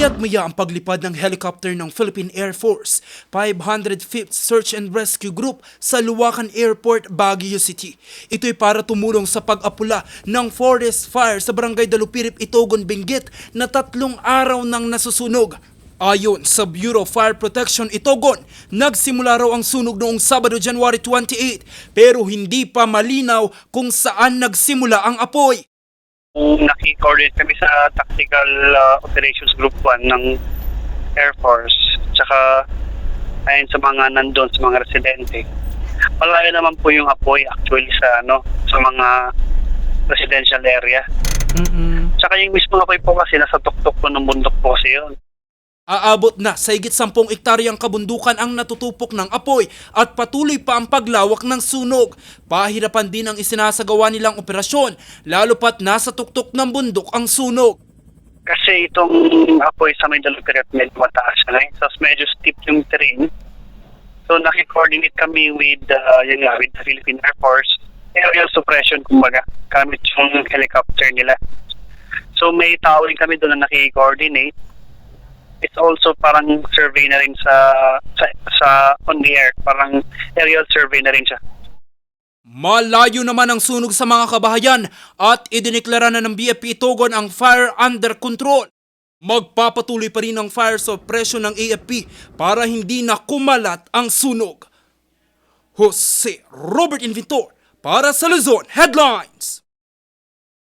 Nagmaya ang paglipad ng helicopter ng Philippine Air Force 505th Search and Rescue Group sa Luwakan Airport, Baguio City. Ito'y para tumulong sa pag-apula ng forest fire sa Barangay Dalupirip, Itogon, Benguet na tatlong araw nang nasusunog. Ayon sa Bureau of Fire Protection Itogon, nagsimula raw ang sunog noong Sabado, January 28 pero hindi pa malinaw kung saan nagsimula ang apoy. Naki-coordinate kami sa Tactical uh, Operations Group 1 ng Air Force. Tsaka ayon sa mga nandun, sa mga residente. Malayo naman po yung apoy actually sa ano sa mga residential area. Tsaka yung mismo apoy po kasi nasa tuktok po ng bundok po kasi yun. Aabot na sa higit 10 ektaryang kabundukan ang natutupok ng apoy at patuloy pa ang paglawak ng sunog. Pahirapan din ang isinasagawa nilang operasyon lalo pat nasa tuktok ng bundok ang sunog. Kasi itong apoy sa may Dalupirep medyo mataas na eh. So medyo steep yung terrain. So naki-coordinate kami with, uh, yun nga, with the Philippine Air Force. Aerial suppression kumbaga, gamit yung helicopter nila. So may tao kami doon na naki-coordinate. It's also parang survey na rin sa, sa, sa on the air. Parang aerial survey na rin siya. Malayo naman ang sunog sa mga kabahayan at idineklara na ng BFP Itogon ang fire under control. Magpapatuloy pa rin ang fire suppression ng AFP para hindi na kumalat ang sunog. Jose Robert Inventor para sa Luzon Headlines.